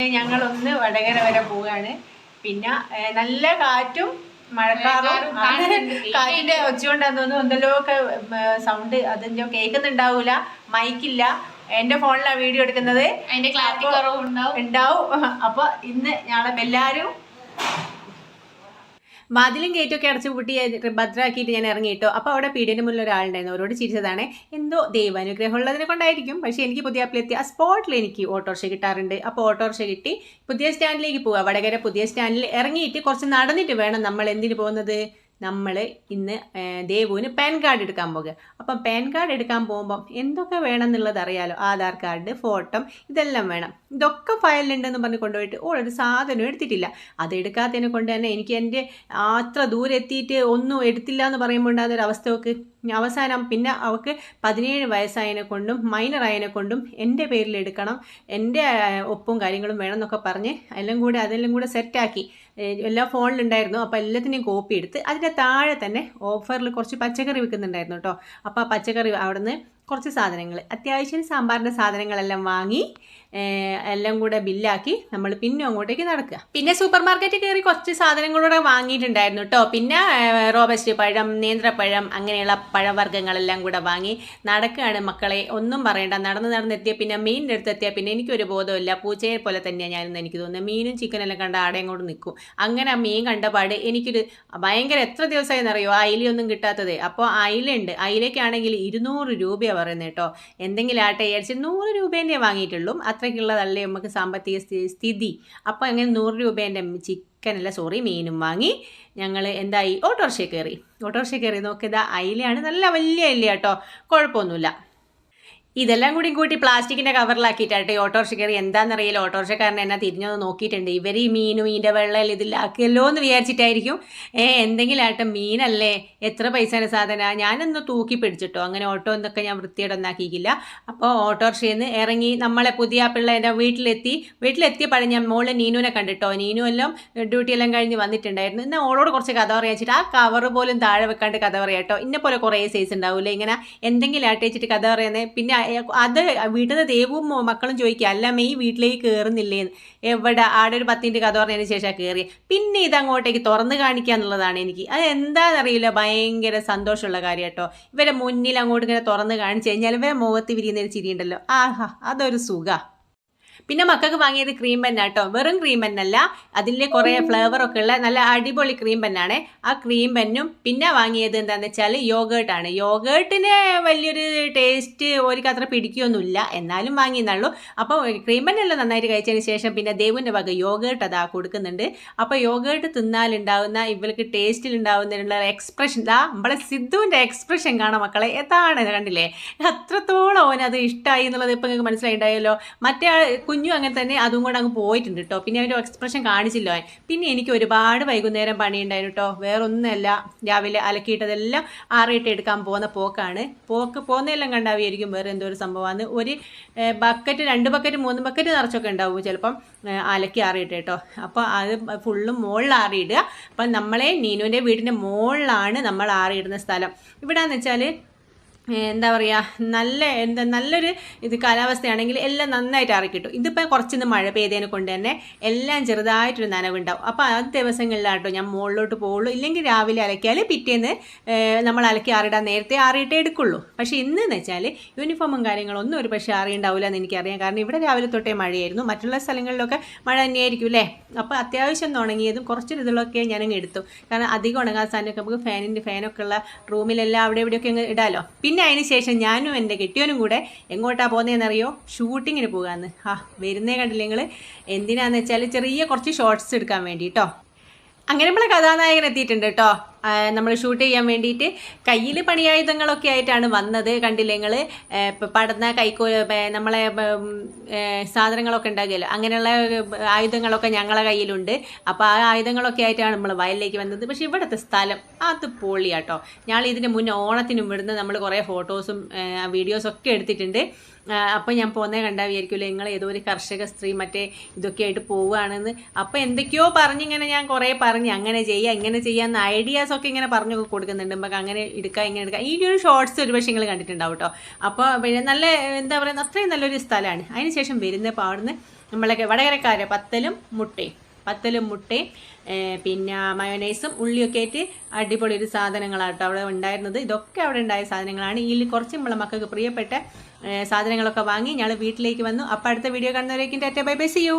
ഞങ്ങളൊന്ന് വടകര വരെ പോവാണ് പിന്നെ നല്ല കാറ്റും മഴക്കാറും. കാറ്റിന്റെ ഒച്ചുകൊണ്ടാന്ന് തോന്നുന്നു. എന്തെല്ലോ ഒക്കെ സൗണ്ട് അതിന്റെ കേൾക്കുന്നുണ്ടാവൂല. മൈക്കില്ല. എന്റെ ഫോണിലാണ് വീഡിയോ എടുക്കുന്നത്. ഉണ്ടാവും. അപ്പൊ ഇന്ന് ഞങ്ങളെ എല്ലാരും ഗേറ്റും ഒക്കെ അടച്ചു പൂട്ടി ഭദ്രാക്കിയിട്ട് ഞാൻ ഇറങ്ങിയിട്ടോ. അപ്പോൾ അവിടെ പീഡിയന്റെ മുന്നിൽ ഒരാളുണ്ടായിരുന്നു. അവരോട് ചിരിച്ചതാണ്. എന്തോ ദൈവാനുഗ്രഹം ഉള്ളതിനെ കൊണ്ടായിരിക്കും. പക്ഷേ എനിക്ക് പുതിയ അപ്പിലെത്തി ആ സ്പോട്ടിൽ എനിക്ക് ഓട്ടോറിക്ഷ കിട്ടാറുണ്ട്. അപ്പോൾ ഓട്ടോറിക്ഷ കിട്ടി. പുതിയ സ്റ്റാൻഡിലേക്ക് പോവുക വടകര പുതിയ സ്റ്റാൻഡിൽ ഇറങ്ങിയിട്ട് കുറച്ച് നടന്നിട്ട് വേണം നമ്മൾ എന്തിന് പോകുന്നത്? നമ്മൾ ഇന്ന് ദേവുവിന് പാൻ കാർഡ് എടുക്കാൻ പോകുക അപ്പം പാൻ കാർഡ് എടുക്കാൻ പോകുമ്പം എന്തൊക്കെ വേണം എന്നുള്ളത് അറിയാലോ. ആധാർ കാർഡ് ഫോട്ടോ ഇതെല്ലാം വേണം. ഇതൊക്കെ ഫയലിലുണ്ടെന്ന് പറഞ്ഞ് കൊണ്ടുപോയിട്ട് ഓളൊരു സാധനം എടുത്തിട്ടില്ല. അത് എടുക്കാത്തതിനെ കൊണ്ട് തന്നെ എനിക്ക് എന്റെ അത്ര ദൂരെ എത്തിയിട്ട് ഒന്നും എടുത്തില്ല എന്ന് പറയുമ്പോൾ ഉണ്ടാകുന്ന ഒരു അവസ്ഥ നോക്ക്. അവസാനം പിന്നെ അവൾക്ക് പതിനേഴ് വയസ്സായതിനെ കൊണ്ടും മൈനർ ആയതിനെ കൊണ്ടും എന്റെ പേരിൽ എടുക്കണം എന്റെ ഒപ്പും കാര്യങ്ങളും വേണം എന്നൊക്കെ പറഞ്ഞ് എല്ലാം കൂടെ അതെല്ലാം കൂടെ സെറ്റാക്കി. എല്ലാ ഫോണിലുണ്ടായിരുന്നു. അപ്പോൾ എല്ലാത്തിനെയും കോപ്പി എടുത്ത് അതിന്റെ താഴെ തന്നെ ഓഫറിൽ കുറച്ച് പച്ചക്കറി വിൽക്കുന്നുണ്ടായിരുന്നു കേട്ടോ. അപ്പോൾ ആ പച്ചക്കറി അവിടുന്ന് കുറച്ച് സാധനങ്ങൾ അത്യാവശ്യം സാമ്പാറിന്റെ സാധനങ്ങളെല്ലാം വാങ്ങി എല്ലാം കൂടെ ബില്ലാക്കി നമ്മൾ പിന്നെ അങ്ങോട്ടേക്ക് നടക്കുക. പിന്നെ സൂപ്പർ മാർക്കറ്റിൽ കയറി കുറച്ച് സാധനങ്ങളൂടെ വാങ്ങിയിട്ടുണ്ടായിരുന്നു കേട്ടോ പിന്നെ റോബസ്റ്റ് പഴം നേന്ത്രപ്പഴം അങ്ങനെയുള്ള പഴവർഗങ്ങളെല്ലാം കൂടെ വാങ്ങി നടക്കുകയാണ് മക്കളെ. ഒന്നും പറയണ്ട. നടന്ന് നടന്നെത്തിയ പിന്നെ മീനിന്റെ അടുത്ത് എത്തിയ പിന്നെ എനിക്കൊരു ബോധമില്ല പൂച്ചയെ പോലെ തന്നെയാണ് ഞാനെന്ന് എനിക്ക് തോന്നുന്നത്. മീനും ചിക്കനെല്ലാം കണ്ട ആടെയും കൊണ്ട് നിൽക്കും. അങ്ങനെ ആ മീൻ കണ്ട പാട് എനിക്കൊരു ഭയങ്കര എത്ര ദിവസമായി എന്നറിയോ അയിലൊന്നും കിട്ടാത്തത്. അപ്പോൾ അയിലുണ്ട് അയിലേക്കാണെങ്കിൽ ഇരുന്നൂറ് രൂപയാണ് പറയുന്നത് കേട്ടോ എന്തെങ്കിലും ആട്ടെ വിചാരിച്ച് നൂറ് രൂപേന്റെ വാങ്ങിയിട്ടുള്ളൂ. അത്രയ്ക്കുള്ളതല്ലേ നമുക്ക് സാമ്പത്തിക സ്ഥി- സ്ഥിതി. അപ്പോൾ അങ്ങനെ നൂറ് രൂപേന്റെ ചിക്കൻ അല്ല സോറി മീനും വാങ്ങി ഞങ്ങൾ എന്തായി? ഓട്ടോറിക്ഷ കയറി. ഓട്ടോറിക്ഷ കയറി നോക്കിയതാ അയിലയാണ്. നല്ല വലിയ അയില കേട്ടോ കുഴപ്പമൊന്നുമില്ല. ഇതെല്ലാം കൂടി കൂട്ടി പ്ലാസ്റ്റിക്കിന്റെ കവറിലാക്കിയിട്ടാട്ടെ ഓട്ടോറിക്ഷ കയറി. എന്താണെന്നറിയില്ല ഓട്ടോറിക്ഷക്കാരൻ എന്നെ തിരിഞ്ഞൊന്ന് നോക്കിയിട്ടുണ്ട്. ഇവർ ഈ മീനും ഇതിന്റെ വെള്ളം ഇതിലാക്കിയല്ലോ എന്ന് വിചാരിച്ചിട്ടായിരിക്കും. ഏ എന്തെങ്കിലും ആട്ടെ മീനല്ലേ? എത്ര പൈസ സാധന? ഞാനൊന്ന് തൂക്കി പിടിച്ചിട്ടോ. അങ്ങനെ ഓട്ടോ എന്നൊക്കെ ഞാൻ വൃത്തിയുടെ ഒന്നാക്കിയില്ല. അപ്പോൾ ഓട്ടോറിക്ഷയിൽ നിന്ന് ഇറങ്ങി നമ്മളെ പുതിയ പിള്ളേരെ വീട്ടിലെത്തി. വീട്ടിലെത്തിയപ്പോഴും ഞാൻ മോൾ നീനുവിനെ കണ്ടിട്ടോ. നീനു എല്ലാം ഡ്യൂട്ടി എല്ലാം കഴിഞ്ഞ് വന്നിട്ടുണ്ടായിരുന്നു. എന്നാൽ ഓളോട് കുറച്ച് കഥ പറയാൻ ആ കവർ പോലും താഴെ വെക്കാണ്ട് കഥ പറയാം കേട്ടോ. ഇന്നെ കുറേ സൈസ് ഉണ്ടാവില്ലേ ഇങ്ങനെ എന്തെങ്കിലും ആട്ടേച്ചിട്ട് കഥ പറയുന്നത് പിന്നെ അത് വീട്ടിൽ നിന്ന് ദേവും മക്കളും ചോദിക്കുക അല്ല ഈ വീട്ടിലേക്ക് കയറുന്നില്ലേന്ന് എവിടെ? ആടെ ഒരു പത്തിന്റെ കഥ പറഞ്ഞതിന് ശേഷം കയറി പിന്നെ ഇത് അങ്ങോട്ടേക്ക് തുറന്ന് കാണിക്കുക എന്നുള്ളതാണ് എനിക്ക്. അത് എന്താണെന്നറിയില്ല ഭയങ്കര സന്തോഷമുള്ള കാര്യം കേട്ടോ. ഇവരെ മുന്നിൽ അങ്ങോട്ട് ഇങ്ങനെ തുറന്ന് കാണിച്ചു കഴിഞ്ഞാൽ ഇവരെ മുഖത്ത് വിരിയുന്ന ഒരു ചിരിയുണ്ടല്ലോ. ആഹാ അതൊരു സുഖ. പിന്നെ മക്കൾക്ക് വാങ്ങിയത് ക്രീം പെന്നാട്ടോ വെറും ക്രീം പെന്നല്ല അതിലെ കുറേ ഫ്ലേവർ ഒക്കെ ഉള്ള നല്ല അടിപൊളി ക്രീം പെന്നാണ് ആ ക്രീം പെന്നും പിന്നെ വാങ്ങിയത് എന്താണെന്ന് വെച്ചാൽ യോഗേർട്ടാണ് യോഗേർട്ടിന് വലിയൊരു ടേസ്റ്റ് ഓർക്ക് അത്ര പിടിക്കുകയൊന്നുമില്ല എന്നാലും വാങ്ങിയെന്നുള്ളൂ അപ്പോൾ ക്രീം പെന്നെല്ലാം നന്നായിട്ട് കഴിച്ചതിന് ശേഷം പിന്നെ ദേവിന്റെ വക യോഗേർട്ട് അതാ കൊടുക്കുന്നുണ്ട്. അപ്പോൾ യോഗേർട്ട് തിന്നാലുണ്ടാവുന്ന ഇവർക്ക് ടേസ്റ്റിൽ ഉണ്ടാവുന്നതിനുള്ള എക്സ്പ്രഷൻ ഇതാ നമ്മളെ സിദ്ധുവിന്റെ എക്സ്പ്രഷൻ കാണാം മക്കളെ. എന്താണ് കണ്ടില്ലേ? അത്രത്തോളം അവനത് ഇഷ്ടമായി എന്നുള്ളത് ഇപ്പം നിങ്ങൾക്ക് മനസ്സിലായിട്ടുണ്ടായല്ലോ. മറ്റേ കുഞ്ഞു അങ്ങനെ തന്നെ അതും കൂടെ അങ്ങ് പോയിട്ടുണ്ട് കേട്ടോ പിന്നെ അവന്റെ എക്സ്പ്രഷൻ കാണിച്ചില്ല അവൻ. പിന്നെ എനിക്ക് ഒരുപാട് വൈകുന്നേരം പണിയുണ്ടായിരുന്നു കേട്ടോ വേറൊന്നുമല്ല. രാവിലെ അലക്കിയിട്ടതെല്ലാം ആറിയിട്ട് എടുക്കാൻ പോകുന്ന പോക്കാണ്. പോക്ക് പോകുന്നതെല്ലാം കണ്ടാവുമായിരിക്കും വേറെ എന്തോ ഒരു സംഭവമാണ്. ഒരു ബക്കറ്റ് രണ്ട് ബക്കറ്റ് മൂന്ന് ബക്കറ്റ് നിറച്ചൊക്കെ ഉണ്ടാവും ചിലപ്പം അലക്കി ആറിയിട്ട് കേട്ടോ അപ്പോൾ അത് ഫുള്ളും മുകളിൽ ആറിയിടുക. അപ്പം നമ്മളെ നീനുവിന്റെ വീടിന്റെ മുകളിലാണ് നമ്മൾ ആറിയിടുന്ന സ്ഥലം. ഇവിടെയെന്ന് വെച്ചാൽ എന്താ പറയുക നല്ല എന്താ നല്ലൊരു ഇത് കാലാവസ്ഥയാണെങ്കിൽ എല്ലാം നന്നായിട്ട് അറിക്കിട്ടും കിട്ടും ഇതിപ്പോൾ കുറച്ചൊന്ന് മഴ പെയ്തതിനെ കൊണ്ട് തന്നെ എല്ലാം ചെറുതായിട്ടൊരു നനവുണ്ടാവും. അപ്പോൾ ആ ദിവസങ്ങളിലാട്ടോ ഞാൻ മുകളിലോട്ട് പോകുള്ളൂ ഇല്ലെങ്കിൽ രാവിലെ അലക്കിയാൽ പിറ്റേന്ന് നമ്മൾ അലക്കി ആറിടാൻ നേരത്തെ ആറിയിട്ടേ എടുക്കുള്ളൂ. പക്ഷേ ഇന്ന് എന്ന് വെച്ചാൽ യൂണിഫോമും കാര്യങ്ങളൊന്നും ഒരു പക്ഷേ ആറിയുണ്ടാവില്ല എന്ന് എനിക്കറിയാം. കാരണം ഇവിടെ രാവിലെ തൊട്ടേ മഴയായിരുന്നു. മറ്റുള്ള സ്ഥലങ്ങളിലൊക്കെ മഴ തന്നെയായിരിക്കും അല്ലേ അപ്പോൾ അത്യാവശ്യം ഒന്ന് ഉണങ്ങിയതും കുറച്ചൊരു ഇതിലൊക്കെ ഞാനങ്ങ് എടുത്തു. കാരണം അധികം ഉണങ്ങാൻ സാധനമൊക്കെ നമുക്ക് ഫാനിന്റെ ഫാനൊക്കെ ഉള്ള റൂമിലെല്ലാം അവിടെ ഇവിടെയൊക്കെ അങ്ങ് ഇടാലോ. പിന്നെ അതിന് ശേഷം ഞാനും എന്റെ കെട്ടിയവനും കൂടെ എങ്ങോട്ടാ പോകുന്നതെന്നറിയോ? ഷൂട്ടിങ്ങിന് പോകാമെന്ന് ആ വരുന്നേ കണ്ടില്ലേ നിങ്ങൾ എന്തിനാന്ന് വെച്ചാൽ ചെറിയ കുറച്ച് ഷോർട്സ് എടുക്കാൻ വേണ്ടി കേട്ടോ അങ്ങനെ നമ്മളെ കഥാനായകൻ എത്തിയിട്ടുണ്ട് കേട്ടോ നമ്മൾ ഷൂട്ട് ചെയ്യാൻ വേണ്ടിയിട്ട് കയ്യിൽ പണിയായുധങ്ങളൊക്കെ ആയിട്ടാണ് വന്നത്. കണ്ടില്ലേ നിങ്ങൾ പടന്ന കൈക്കോ നമ്മളെ സാധനങ്ങളൊക്കെ ഉണ്ടാകുമല്ലോ അങ്ങനെയുള്ള ആയുധങ്ങളൊക്കെ ഞങ്ങളെ കയ്യിലുണ്ട്. അപ്പോൾ ആ ആയുധങ്ങളൊക്കെ ആയിട്ടാണ് നമ്മൾ വയലിലേക്ക് വന്നത്. പക്ഷേ ഇവിടുത്തെ സ്ഥലം അത് പൊളിയാട്ടോ. ഞങ്ങൾ ഇതിന് മുന്നേ ഓണത്തിനും ഇവിടുന്ന് നമ്മൾ കുറേ ഫോട്ടോസും വീഡിയോസും ഒക്കെ എടുത്തിട്ടുണ്ട്. അപ്പോൾ ഞാൻ പോന്നേ കണ്ടാൽ വിചാരിക്കില്ല നിങ്ങൾ ഏതോ ഒരു കർഷക സ്ത്രീ മറ്റേ ഇതൊക്കെ ആയിട്ട് പോവുകയാണെന്ന് അപ്പോൾ എന്തൊക്കെയോ പറഞ്ഞിങ്ങനെ ഞാൻ കുറേ പറഞ്ഞ് അങ്ങനെ ചെയ്യാം ഇങ്ങനെ ചെയ്യാമെന്ന് ഐഡിയാസ് ഒക്കെ ഇങ്ങനെ പറഞ്ഞു കൊടുക്കുന്നുണ്ട്. നമുക്ക് അങ്ങനെ എടുക്കാം ഇങ്ങനെ എടുക്കാം. ഈ ഒരു ഷോർട്സ് ഒരു പക്ഷേ നിങ്ങൾ കണ്ടിട്ടുണ്ടാവും കേട്ടോ അപ്പോൾ പിന്നെ നല്ല എന്താ പറയുക അത്രയും നല്ലൊരു സ്ഥലമാണ്. അതിന് ശേഷം വരുന്നപ്പോൾ അവിടുന്ന് നമ്മളൊക്കെ വടകരക്കാര് പത്തലും മുട്ടയും. പത്തലും മുട്ടയും പിന്നെ മയോനൈസും ഉള്ളിയൊക്കെ ആയിട്ട് അടിപൊളി ഒരു സാധനങ്ങളാണ് സാധനങ്ങളാട്ടോ അവിടെ ഉണ്ടായിരുന്നത്. ഇതൊക്കെ അവിടെ ഉണ്ടായ സാധനങ്ങളാണ്. ഈ കുറച്ച് നമ്മളെ മക്കൾക്ക് പ്രിയപ്പെട്ട സാധനങ്ങളൊക്കെ വാങ്ങി ഞങ്ങൾ വീട്ടിലേക്ക് വന്നു. അപ്പോൾ അടുത്ത video കാണുന്നവരേക്കും tata bye bye see you.